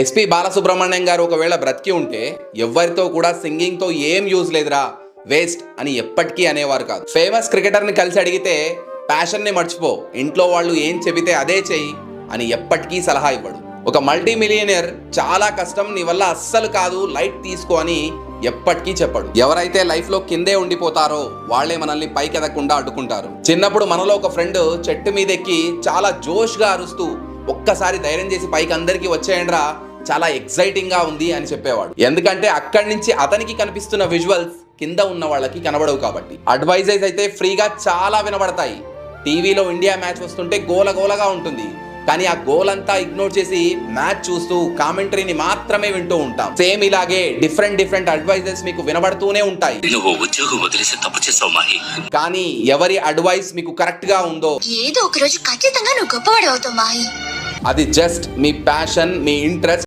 SP Balasubrahmanyam గారు ఒకవేళ బ్రతికి ఉంటే ఎవరితో కూడా సింగింగ్తో ఏం యూజ్ లేదురా వేస్ట్ అని ఎప్పటికీ అనేవారు కాదు. ఫేమస్ క్రికెటర్ని కలిసి అడిగితే ప్యాషన్ని మర్చిపో ఇంట్లో వాళ్ళు ఏం చెబితే అదే చెయ్యి అని ఎప్పటికీ సలహా ఇవ్వడు. ఒక మల్టీ మిలియనర్ చాలా కష్టం నీ వల్ల అస్సలు కాదు లైట్ తీసుకో అని ఎప్పటికీ చెప్పడు. ఎవరైతే లైఫ్లో కిందే ఉండిపోతారో వాళ్ళే మనల్ని పైకెదకుండా అడ్డుకుంటారు. చిన్నప్పుడు మనలో ఒక ఫ్రెండ్ చెట్టు మీద ఎక్కి చాలా జోష్గా అరుస్తూ ఒక్కసారి ధైర్యం చేసి పైకి అందరికీ వచ్చేయండిరా చాలా ఎక్సైటింగ్గా ఉంది అని చెప్పేవాడు. ఎందుకంటే అక్కడి నుంచి అతనికి కనిపిస్తున్న విజువల్స్ కింద ఉన్న వాళ్ళకి కనబడవు కాబట్టి. అడ్వైజెస్ అయితే ఫ్రీగా చాలా వినబడతాయి. టీవీలో ఇండియా మ్యాచ్ వస్తుంటే గోల గోలగా ఉంటుంది. కానీ ఆ గోల్ అంతా ఇగ్నోర్ చేసి మ్యాచ్ చూస్తూ కామెంటరీని మాత్రమే వింటూ ఉంటాం. సేమ్ ఇలాగే డిఫరెంట్ డిఫరెంట్ అడ్వైజెస్ మీకు వినబడుతూనే ఉంటాయి. నువ్వు ఉద్యోగం వదిలేసి తప్పు చేసావు మాహి. కానీ ఎవరి అడ్వైస్ మీకు కరెక్ట్గా ఉందో ఏదో ఒక రోజు ఖచ్చితంగా నువ్వు గొప్పవాడు అవుతావు మాహి. అది జస్ట్ మీ ప్యాషన్ మీ ఇంట్రెస్ట్